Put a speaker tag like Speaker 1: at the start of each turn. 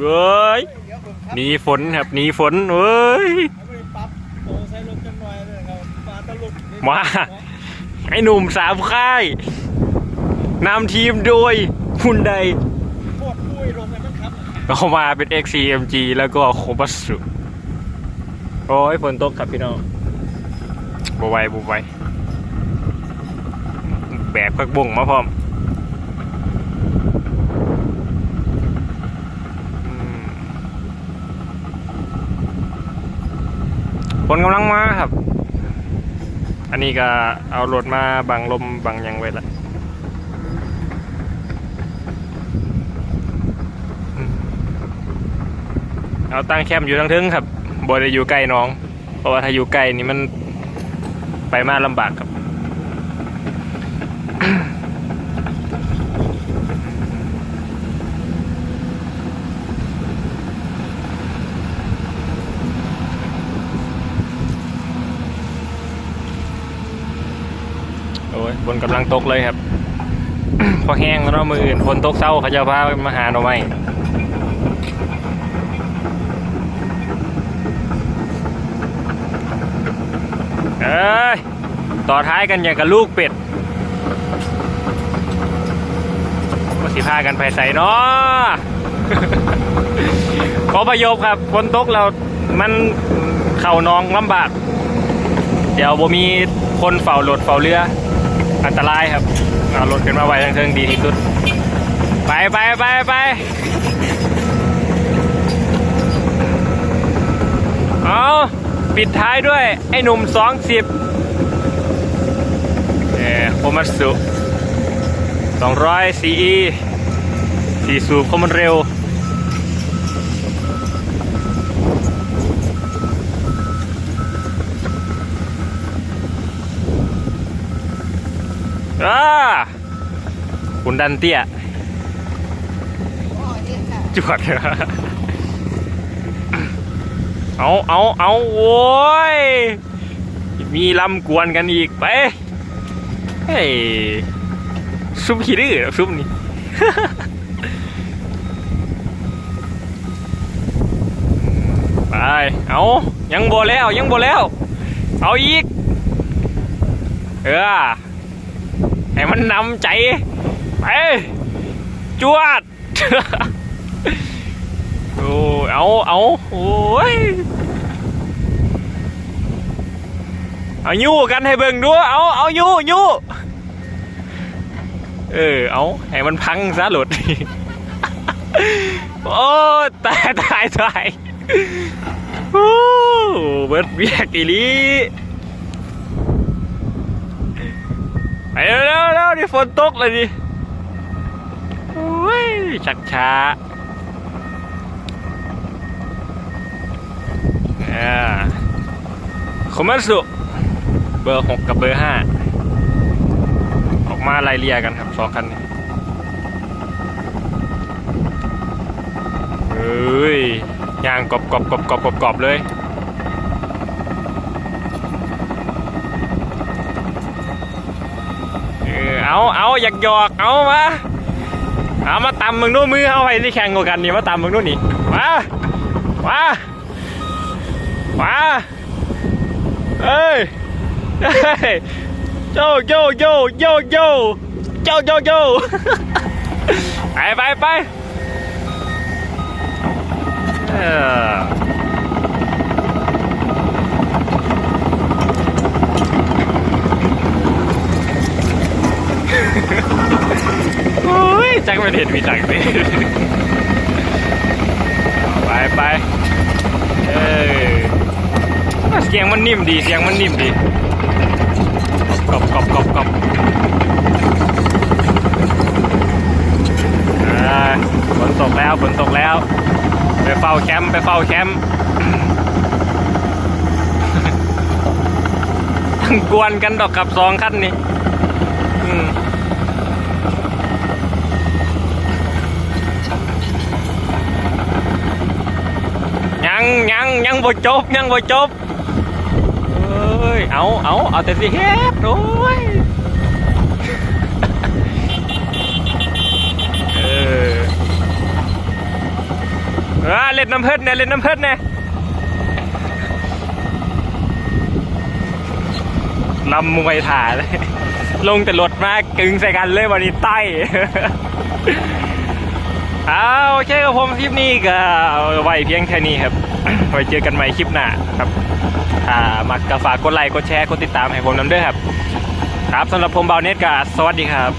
Speaker 1: เว้ยหนีฝนครับหนีฝนเว้ย
Speaker 2: มา
Speaker 1: ไอหนุ่มสามค่ายนำทีมโดยคุณใด
Speaker 2: เรามา
Speaker 1: เป็น XCMG แล้วก็โคบัสุ โอ้ยฝนตกครับพี่น้องบวไวบวไวแบบพักบุ่งมาพร้อม ฝนกำลังมาครับ อันนี้ก็เอารถมาบังลมบังยังไว้ละเอาตั้งแคมป์อยู่ทั้งทึงครับบ่ได้อยู่ใกล้น้อง เพราะว่าถ้าอยู่ใกล้นี่มันไปมาลำบากครับ ฝนกำลังตกเลยครับ พอแห้งแล้วมืออื่นฝนตกเศร้าเขาจะพามาหาหน่อไม้เอ้ยต่อท้ายกันอย่างกับลูกเป็ดก็สิพากันไปใส่เนาะขอประโยคครับฝนตกเรามันเข่าน้องลำบาก เดี๋ยวบ่มีคนเฝ้ารถเฝ้าเรือ อันตรายครับเอารถขึ้นมาไว้ทางเทิงดีที่สุด ไปไปไปไปเอาปิดท้ายด้วย ไอ้หนุ่มสองสิบเออโคมัตสุสองร้อยซีอีสี่สูบเพรามันเร็ว อ่าคุณดันเตี้ยจวดเอาเอาเอาโว้ย มีลำกวนกันอีกไป เฮ้ย ซุปขี้ดื้อซุปนี่ไปเอายังโบแล้วยังโบแล้ว เอาอีก เออ ให้มันนำใจ ไป จวด โอ้เอาเอาโอ้ยเอายู่กันให้เบิ่งดูเอาเอายู่ยู่เออ เอาให้มันพังซะหลุด โอ้ตายตายตายโอ้เบิดเบียกอีลี ไปเร็วเร็วนี่ฝนตกเลยดิโอ้ยชักช้าอ่าคอมเมนสุเบอร์หกกับเบอร์ห้าออกมาไล่เลียกันครับสองคันนี้เฮ้ยยางกรอบกรอบกรอบกรอบกรอบเลย เออเอยากหยอกเอามาเอามาตำมึงนู้นมือเอาไปที่แข่งกันนี่มาตำมึงนู้นนี่มามามาเอ้ยเอ้ยโยโยโยโยโยโยโยโยไปไปไปเออ ม่เห็นมีจักนี่ไปไปเออเสียงมันนิ่มดีเสียงมันนิ่มดีกรอบกรอบกรอบกรอบฝนตกแล้วฝนตกแล้ว ไปเฝ้าแคมป์ไปเฝ้าแคมป์ทั้งกวนกันดอกกับสองขั้นนี่อืม ยังยังบ่จบยังบ่จบเอ้ยเอาเอาเอาแต่สิเฮ็ดโอ้ยเออเออเล่นน้ำเพิ่นเนี่ยเล่นน้ำเพิ่นเนี่ยลำมวยถ่าเลยลงแต่รถมากกึงใส่กันเลยวันนี้ใต้ อาโอเคครับผมคลิปนี้ก็ไว้เพียงแค่นี้ครับ ไว้เจอกันใหม่คลิปหน้าครับถ้ามักก็ฝากกดไลค์กดแชร์กดติดตามให้ผมนำด้วยครับ ครับสำหรับผมเบาเน็ตก็สวัสดีครับ